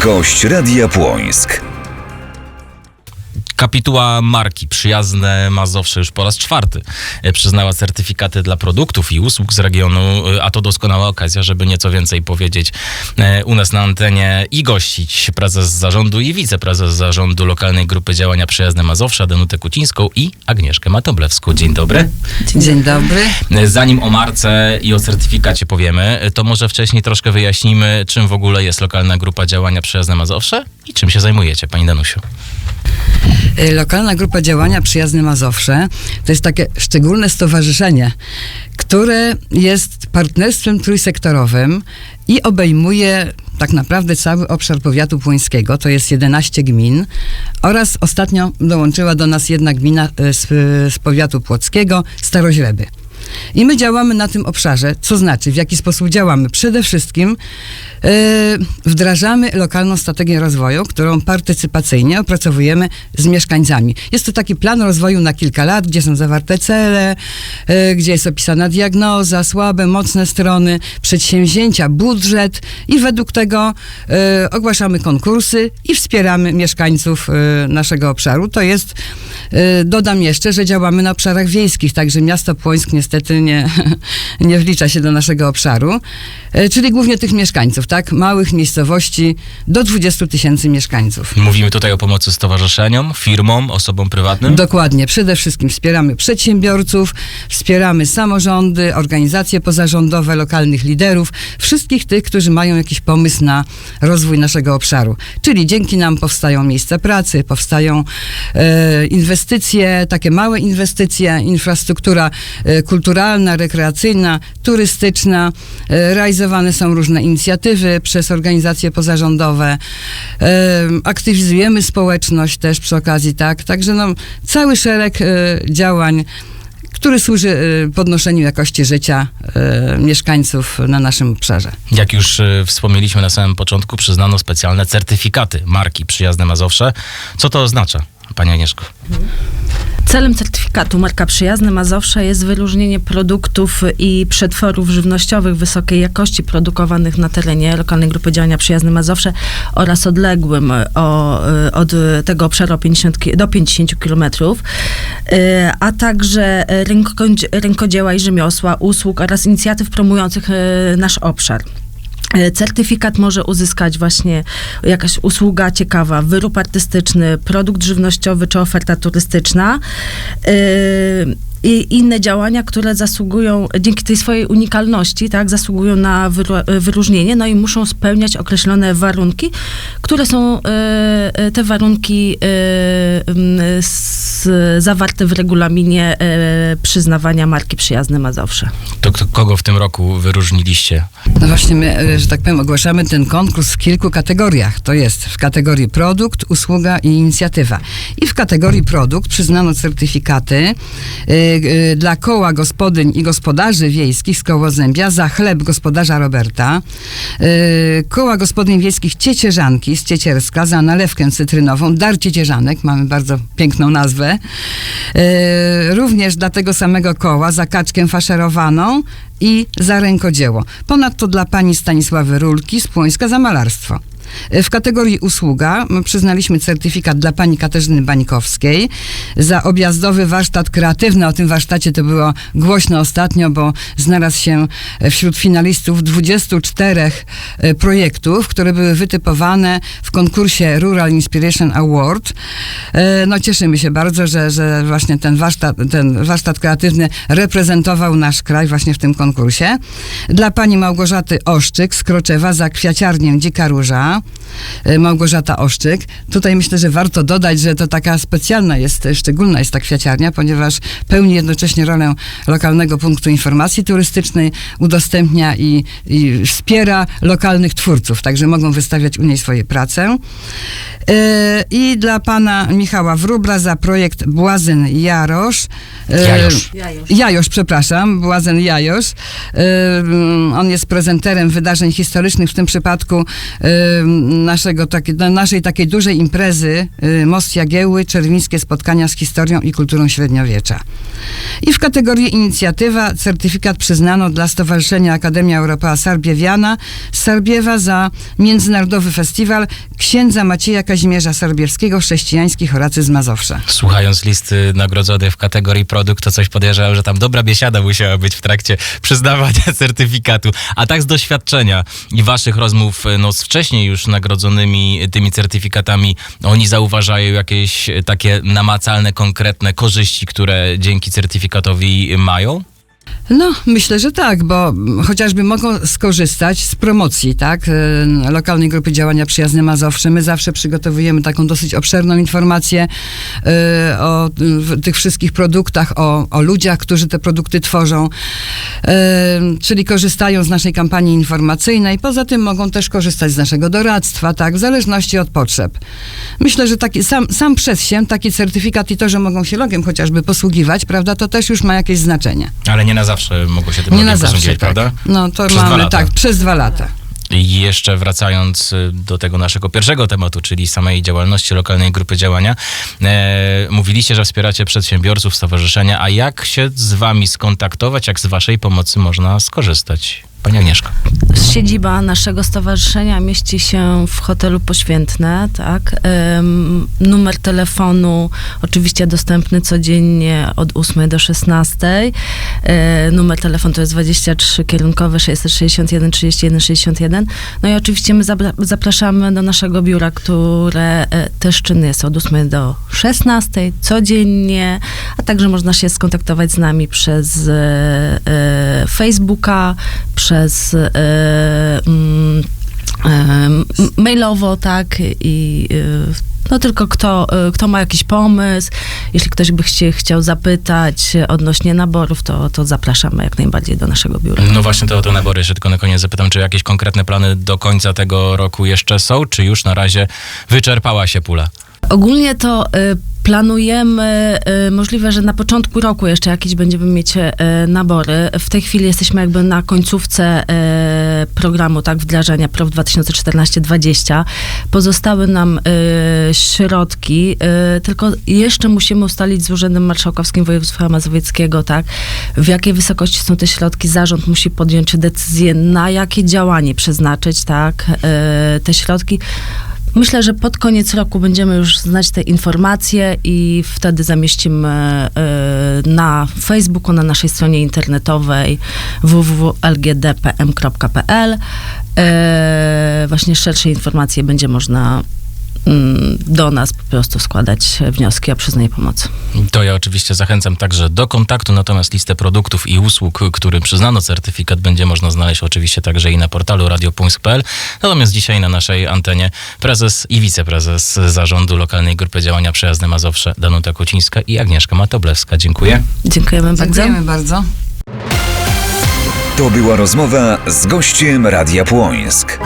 Gość Radia Płońsk. Kapituła marki Przyjazne Mazowsze już po raz czwarty e, przyznała certyfikaty dla produktów i usług z regionu, e, a to doskonała okazja, żeby nieco więcej powiedzieć e, u nas na antenie i gościć prezes zarządu i wiceprezes zarządu lokalnej grupy działania Przyjazne Mazowsze Danutę Kucińską i Agnieszkę Matoblewską. Dzień dobry. Dzień dobry. Zanim o marce i o certyfikacie powiemy, to może wcześniej troszkę wyjaśnimy, czym w ogóle jest lokalna grupa działania Przyjazne Mazowsze i czym się zajmujecie, pani Danusiu. Y, Lokalna Grupa Działania Przyjazne Mazowsze to jest takie szczególne stowarzyszenie, które jest partnerstwem trójsektorowym i obejmuje tak naprawdę cały obszar powiatu płońskiego, to jest 11 gmin oraz ostatnio dołączyła do nas jedna gmina y, z, z powiatu płockiego, Staroźreby. I my działamy na tym obszarze, co znaczy, w jaki sposób działamy. Przede wszystkim e, wdrażamy lokalną strategię rozwoju, którą partycypacyjnie opracowujemy z mieszkańcami. Jest to taki plan rozwoju na kilka lat, gdzie są zawarte cele, e, gdzie jest opisana diagnoza, słabe, mocne strony, przedsięwzięcia, budżet i według tego e, ogłaszamy konkursy i wspieramy mieszkańców naszego obszaru. To jest, dodam jeszcze, że działamy na obszarach wiejskich, także miasto Płońsk niestety nie, nie wlicza się do naszego obszaru, e, czyli głównie tych mieszkańców, tak? Małych miejscowości do 20 tysięcy mieszkańców. Mówimy tutaj o pomocy stowarzyszeniom, firmom, osobom prywatnym. Dokładnie. Przede wszystkim wspieramy przedsiębiorców, wspieramy samorządy, organizacje pozarządowe, lokalnych liderów, wszystkich tych, którzy mają jakiś pomysł na rozwój naszego obszaru. Czyli dzięki nam powstają miejsca pracy, powstają e, inwestycje, takie małe inwestycje, infrastruktura e, kulturalna, rekreacyjna, turystyczna. E, realizowane są różne inicjatywy przez organizacje pozarządowe. E, aktywizujemy społeczność też przy okazji, tak? Także no, cały szereg e, działań, który służy podnoszeniu jakości życia mieszkańców na naszym obszarze. Jak już wspomnieliśmy na samym początku, przyznano specjalne certyfikaty marki Przyjazne Mazowsze. Co to oznacza, pani Agnieszko? Celem certyfikatu Marka Przyjazne Mazowsze jest wyróżnienie produktów i przetworów żywnościowych wysokiej jakości produkowanych na terenie lokalnej grupy działania Przyjazne Mazowsze oraz odległym o, od tego obszaru o 50, ki- do 50 kilometrów, y, a także rękodzieła i rzemiosła, usług oraz inicjatyw promujących y, nasz obszar. E, Certyfikat może uzyskać właśnie jakaś usługa ciekawa, wyrób artystyczny, produkt żywnościowy czy oferta turystyczna. I inne działania, które zasługują, dzięki tej swojej unikalności, tak, zasługują na wyróżnienie, no i muszą spełniać określone warunki, które są e, e, te warunki e, zawarte w regulaminie przyznawania marki Przyjazne Mazowsze. To kto- kogo w tym roku wyróżniliście? No właśnie my, że tak powiem, ogłaszamy ten konkurs w kilku kategoriach. To jest w kategorii produkt, usługa i inicjatywa. I w kategorii produkt przyznano certyfikaty dla koła gospodyń i gospodarzy wiejskich z Kołozębia za chleb gospodarza Roberta, y, koła gospodyń wiejskich Ciecierzanki z Ciecierska za nalewkę cytrynową, dar Ciecierzanek, mamy bardzo piękną nazwę, y, również dla tego samego koła za kaczkę faszerowaną i za rękodzieło. Ponadto dla pani Stanisławy Rulki z Płońska za malarstwo. W kategorii usługa przyznaliśmy certyfikat dla pani Katarzyny Bańkowskiej za objazdowy warsztat kreatywny. O tym warsztacie to było głośno ostatnio, bo znalazł się wśród finalistów 24 e, projektów, które były wytypowane w konkursie Rural Inspiration Award. E, No cieszymy się bardzo, że, że właśnie ten warsztat, ten warsztat kreatywny reprezentował nasz kraj właśnie w tym konkursie. Dla pani Małgorzaty Oszczyk z Kroczewa za kwiaciarnię Dzika Róża. E, Małgorzata Oszczyk. Tutaj myślę, że warto dodać, że to taka specjalna jest, szczególna jest ta kwiaciarnia, ponieważ pełni jednocześnie rolę lokalnego punktu informacji turystycznej, udostępnia i, i wspiera lokalnych twórców, także mogą wystawiać u niej swoje prace. E, I dla pana Michała Wróbla za projekt Błazen Jarosz. E, Jajosz. Jajosz, przepraszam, Błazen Jajosz. On jest prezenterem wydarzeń historycznych, w tym przypadku naszego, takie, na naszej takiej dużej imprezy y, Most Jagiełły, Czerwińskie Spotkania z Historią i Kulturą Średniowiecza. I w kategorii inicjatywa certyfikat przyznano dla Stowarzyszenia Akademia Europea Sarbiewiana Sarbiewa za Międzynarodowy Festiwal księdza Macieja Kazimierza Sarbiewskiego Chrześcijański Horacy z Mazowsza. Słuchając listy nagrodzonych w kategorii produkt, to coś podejrzewam, że tam dobra biesiada musiała być w trakcie przyznawania certyfikatu. A tak z doświadczenia i waszych rozmów no, z wcześniej już nagrodzonymi tymi certyfikatami, oni zauważają jakieś takie namacalne, konkretne korzyści, które dzięki certyfikatowi mają? No, myślę, że tak, bo chociażby mogą skorzystać z promocji, tak, e, lokalnej grupy działania Przyjazne Mazowsze. My zawsze przygotowujemy taką dosyć obszerną informację e, o tych wszystkich produktach, o, o ludziach, którzy te produkty tworzą, e, czyli korzystają z naszej kampanii informacyjnej. Poza tym mogą też korzystać z naszego doradztwa, tak, w zależności od potrzeb. Myślę, że taki, sam, sam przez się taki certyfikat i to, że mogą się logiem chociażby posługiwać, prawda, to też już ma jakieś znaczenie. Ale nie na zawsze mogło się tym Nie na zawsze, tak. prawda? No to Przez mamy, tak, przez dwa lata. I jeszcze wracając y, do tego naszego pierwszego tematu, czyli samej działalności lokalnej grupy działania, e, mówiliście, że wspieracie przedsiębiorców, stowarzyszenia, a jak się z wami skontaktować, jak z waszej pomocy można skorzystać? Pani Agnieszko. Siedziba naszego stowarzyszenia mieści się w hotelu Poświętne, tak. Numer telefonu oczywiście dostępny codziennie od 8 do 16. E, numer telefonu to jest 23 kierunkowy 661 31 61. No i oczywiście my zapraszamy do naszego biura, które e, też czynne jest od 8 do 16 codziennie, a także można się skontaktować z nami przez e, Facebooka, przez e, mm, e, mailowo, tak, i e, no tylko kto, kto ma jakiś pomysł, jeśli ktoś by chciał zapytać odnośnie naborów, to, to zapraszamy jak najbardziej do naszego biura. No właśnie to o te nabory jeszcze tylko na koniec zapytam, czy jakieś konkretne plany do końca tego roku jeszcze są, czy już na razie wyczerpała się pula? Ogólnie to y, planujemy, y, możliwe, że na początku roku jeszcze jakieś będziemy mieć y, nabory. W tej chwili jesteśmy jakby na końcówce programu tak wdrażania PROW 2014-2020. Pozostały nam środki, tylko jeszcze musimy ustalić z Urzędem Marszałkowskim Województwa Mazowieckiego, tak, w jakiej wysokości są te środki. Zarząd musi podjąć decyzję, na jakie działanie przeznaczyć, tak, te środki. Myślę, że pod koniec roku będziemy już znać te informacje i wtedy zamieścimy e, na Facebooku, na naszej stronie internetowej www.lgdpm.pl. E, Właśnie szersze informacje będzie można mm, do nas po prostu składać wnioski o przyznanie pomocy. To ja oczywiście zachęcam także do kontaktu, natomiast listę produktów i usług, którym przyznano certyfikat, będzie można znaleźć oczywiście także i na portalu radiopuńsk.pl. Natomiast dzisiaj na naszej antenie prezes i wiceprezes zarządu Lokalnej Grupy Działania Przejazdy Mazowsze Danuta Kocińska i Agnieszka Matoblewska. Dziękuję. Dziękujemy bardzo. Dziękujemy bardzo. To była rozmowa z gościem Radia Płońsk.